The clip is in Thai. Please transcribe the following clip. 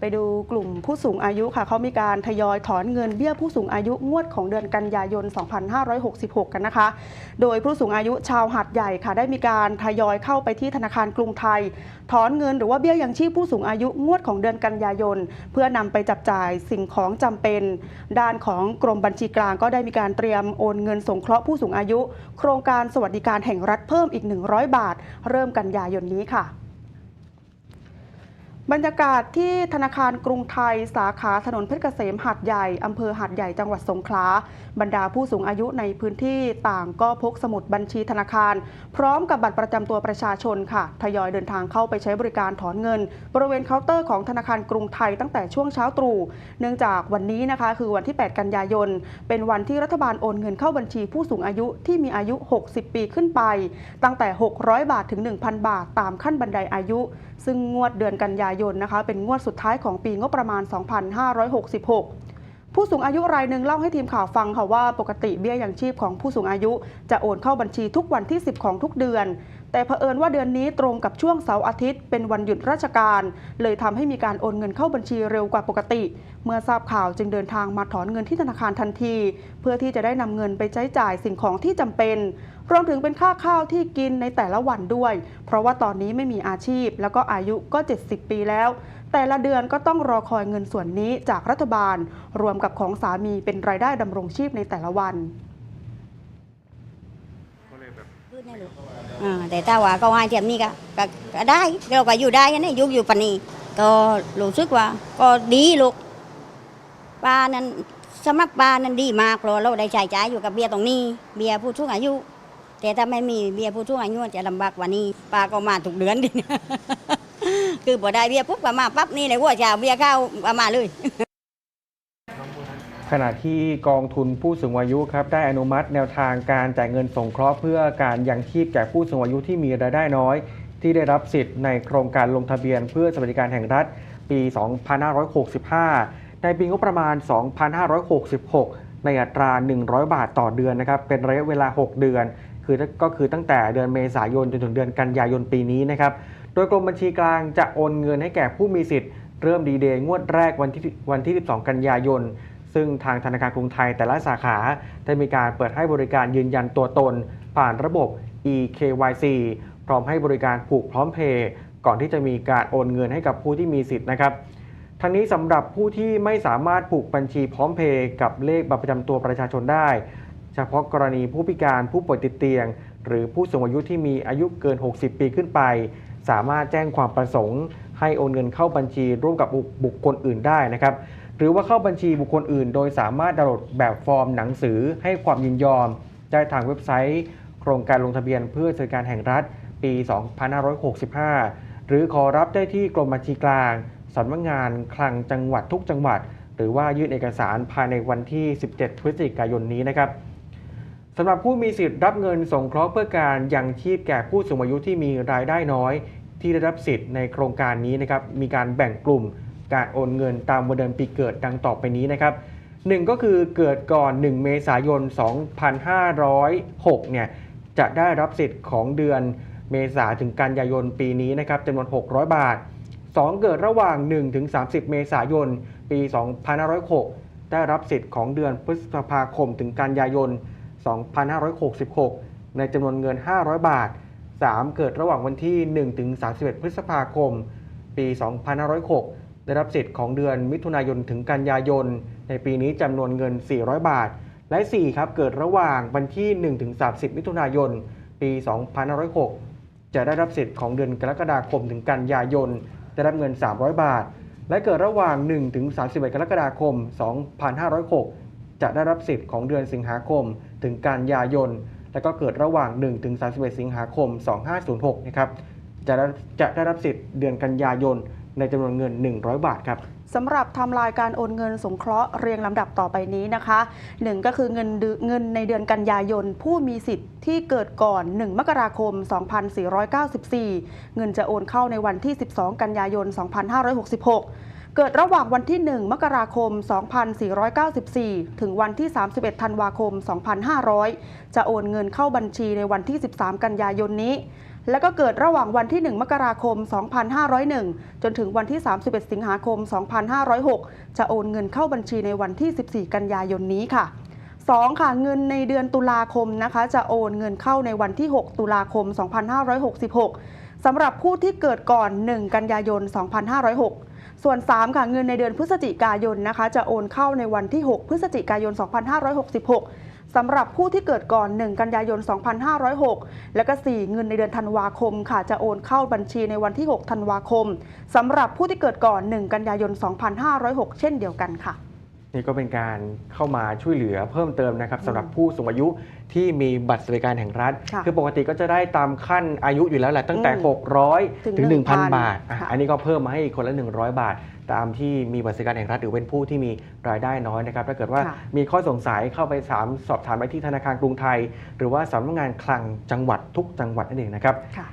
ไปดูกลุ่มผู้สูงอายุค่ะเขามีการทยอยถอนเงินเบี้ยผู้สูงอายุงวดของเดือนกันยายน 2566 กันนะคะ โดยผู้สูงอายุชาวหัดใหญ่ค่ะ ได้มีการทยอยเข้าไปที่ธนาคารกรุงไทย ถอนเงินหรือว่าเบี้ยยังชีพผู้สูงอายุงวดของเดือนกันยายน เพื่อนำไปจับจ่ายสิ่งของจำเป็น ด้านของกรมบัญชีกลางก็ได้มีการเตรียมโอนเงินสงเคราะห์ผู้สูงอายุ โครงการสวัสดิการแห่งรัฐเพิ่มอีก 100 บาท เริ่มกันยายนนี้ค่ะ บรรยากาศที่ธนาคารกรุงไทย สาขาถนนเพชรเกษมหัดใหญ่อำเภอหัดใหญ่จังหวัดสงขลาบรรดาผู้สูงอายุในพื้นที่ต่างก็พกสมุดบัญชีธนาคาร พร้อมกับบัตรประจำตัวประชาชนค่ะ ทยอยเดินทางเข้าไปใช้บริการถอนเงิน บริเวณเคาน์เตอร์ของธนาคารกรุงไทยตั้งแต่ช่วงเช้าตรู่เนื่องจากวันนี้นะคะ คือวันที่ 8 กันยายน เป็นวันที่รัฐบาลโอนเงินเข้าบัญชีผู้สูงอายุที่มีอายุ 60 ปีขึ้นไป ตั้งแต่ 600 บาทถึง 1,000 บาท ตามขั้นบันไดอายุ ซึ่งงวดเดือนกันยายนนะคะ เป็นงวดสุดท้ายของปีงบประมาณ 2566 ผู้สูงอายุรายหนึ่งเล่าให้ทีมข่าวฟังค่ะว่าปกติเบี้ยยังชีพของผู้สูงอายุจะโอนเข้าบัญชีทุกวันที่ 10 ของทุกเดือน แต่เผอิญว่าเดือนนี้ตรงกับช่วงเสาร์อาทิตย์เป็นวันหยุดราชการ เลยทำให้มีการโอนเงินเข้าบัญชีเร็วกว่าปกติ เมื่อทราบข่าวจึงเดินทางมาถอนเงินที่ธนาคารทันที เพื่อที่จะได้นำเงินไปใช้จ่ายสิ่งของที่จำเป็นรวมถึงเป็นค่าข้าวที่กินในแต่ละวันด้วย เพราะว่าตอนนี้ไม่มีอาชีพแล้วก็อายุก็ 70 ปีแล้ว แต่ละเดือนก็ต้องรอคอยเงินส่วนนี้จากรัฐบาล รวมกับของสามีเป็นรายได้ดำรงชีพในแต่ละวันแบบอ่าแต่ถ้าว่าเขาให้เทียมนี้ก็ก็ได้เราก็อยู่ได้นะยุคอยู่ปานนี้ก็รู้สึกว่า ก็ดีลูกป้านั้นสำหรับป้านั้นดีมากเพราะเราได้ใช้จ่ายอยู่กับเบียร์ตรงนี้ เบียร์ผู้สูงอายุ แต่ถ้าไม่มีเบียร์ผู้สูงอายุจะลำบากกว่านี้ป้าก็มาทุกเดือนดิ คือพอได้เบียปุ๊บก็มาปั๊บนี่เลยว่าจะเอาเบียเข้าเอามาเลย ขณะที่กองทุนผู้สูงอายุครับได้อนุมัติแนวทางการจ่ายเงินสงเคราะห์เพื่อการยังชีพแก่ผู้สูงอายุที่มีรายได้น้อย ที่ได้รับสิทธิ์ในโครงการลงทะเบียนเพื่อสวัสดิการแห่งรัฐ ปี 2565 ในปีงบประมาณ 2566 ในอัตรา 100 บาทต่อเดือนนะครับเป็นระยะเวลา 6 เดือน คือก็คือตั้งแต่เดือนเมษายนจนถึงเดือนกันยายนปีนี้นะครับ โดยกรมบัญชีกลางจะโอนเงินให้แก่ผู้มีสิทธิ์เริ่มดีเดย์งวดแรกวันที่วันที่ 12 กันยายน ซึ่งทางธนาคารกรุงไทยแต่ละสาขาได้มีการเปิดให้บริการยืนยันตัวตน ผ่านระบบ eKYC พร้อมให้บริการผูกพร้อมเพย์ก่อนที่จะมีการโอนเงินให้กับผู้ที่มีสิทธิ์นะครับทั้งนี้สำหรับผู้ที่ไม่สามารถผูกบัญชีพร้อมเพย์กับเลขบัตรประจำตัวประชาชนได้ เฉพาะกรณีผู้พิการผู้ป่วยติดเตียง หรือผู้สูงอายุที่มีอายุเกิน 60 ปีขึ้นไป สามารถแจ้งความประสงค์ ให้โอนเงินเข้าบัญชีร่วมกับบุคคลอื่นได้นะครับหรือว่าเข้าบัญชีบุคคลอื่น โดยสามารถดาวน์โหลดแบบฟอร์มหนังสือให้ความยินยอม ได้ทางเว็บไซต์ โครงการลงทะเบียนเพื่อสวัสดิการแห่งรัฐ ปี 2565 หรือขอรับได้ที่กรมบัญชีกลางสำนักงานคลังจังหวัดทุกจังหวัด หรือว่ายื่นเอกสารภายในวันที่ 17 พฤศจิกายนนี้นะครับ สำหรับผู้มีสิทธิ์รับเงินสงเคราะห์เพื่อการยังชีพแก่ผู้สูงอายุที่มีรายได้น้อย ที่ได้รับสิทธิ์ในโครงการนี้นะครับมีการแบ่งกลุ่มการโอนเงินตามวันเดือนปีเกิดดังต่อไปนี้นะครับหนึ่งก็คือเกิดก่อน 1 เมษายน 2506 เนี่ยจะได้รับสิทธิ์ของเดือนเมษาถึงกันยายนปีนี้นะครับจำนวน 600 บาท 2 เกิดระหว่าง 1 ถึง 30 เมษายน ปี 2506 ได้รับสิทธิ์ของเดือนพฤษภาคมถึงกันยายน 2566 ในจำนวนเงิน 500 บาท 3 เกิดระหว่างวันที่ 1 ถึง 31 พฤษภาคม ปี 2506 ได้รับสิทธิ์ของเดือนมิถุนายนถึงกันยายน ในปีนี้จำนวนเงิน 400 บาท และ 4 ครับ เกิดระหว่างวันที่ 1 ถึง 30 มิถุนายน ปี 2506 จะได้รับสิทธิ์ของเดือนกรกฎาคมถึงกันยายน ได้รับเงิน 300 บาท และเกิดระหว่าง 1 ถึง 31 กรกฎาคม 2506 จะได้รับสิทธิ์ของเดือนสิงหาคม ถึงกันยายน และก็เกิดระหว่าง 1 ถึง 31 สิงหาคม 2506 นะครับ จะจะได้รับสิทธิ์เดือนกันยายน ในจำนวนเงิน 100 บาทครับสำหรับไทำลายการโอนเงินสงเคราะห์เรียงลำดับต่อไปนี้นะคะหนึ่งก็คือเงินเดือนเงินในเดือนกันยายน ผู้มีสิทธิ์ที่เกิดก่อน 1 มกราคม 2494 เงินจะโอนเข้าในวันที่ 12 กันยายน 2566 เกิดระหว่างวันที่ 1 มกราคม 2494 ถึงวันที่ 31 ธันวาคม 2500 จะโอนเงินเข้าบัญชีในวันที่ 13 กันยายนนี้ แล้วก็เกิดระหว่างวันที่ 1 มกราคม 2501 จนถึงวันที่ 31 สิงหาคม 2506 จะโอนเงินเข้าบัญชีในวันที่ 14 กันยายนนี้ค่ะ 2 ค่ะเงินในเดือนตุลาคมนะคะ จะโอนเงินเข้าในวันที่ 6 ตุลาคม 2566สำหรับผู้ที่เกิดก่อน 1 กันยายน 2506 ส่วน 3 ค่ะเงินในเดือนพฤศจิกายนนะคะ จะโอนเข้าในวันที่ 6 พฤศจิกายน 2566 สำหรับผู้ที่เกิดก่อน 1 กันยายน 2506 แล้วก็ 4 เงินในเดือนธันวาคมค่ะ จะโอนเข้าบัญชีในวันที่ 6 ธันวาคม สำหรับผู้ที่เกิดก่อน 1 กันยายน 2506 เช่นเดียวกันค่ะ นี่ก็เป็นการเข้ามาช่วยเหลือเพิ่มเติมนะครับสำหรับผู้สูงอายุที่มีบัตรสวัสดิการแห่งรัฐ ค่ะคือปกติก็จะได้ตามขั้นอายุอยู่แล้วแหละตั้งแต่ อืม600 ถึถึงง1,000 1,000บาทอะค่ะ อันนี้ก็เพิ่มมาให้คนละ 100 บาท ตามที่มีบัตรสวัสดิการแห่งรัฐ หรือเป็นผู้ที่มีรายได้น้อยนะครับถ้าเกิดว่าค่ะ มีข้อสงสัยเข้าไปสามสอบถามไปที่ธนาคารกรุงไทย หรือว่าสำนักงานคลังจังหวัดทุกจังหวัดนั่นเองนะครับ ค่ะ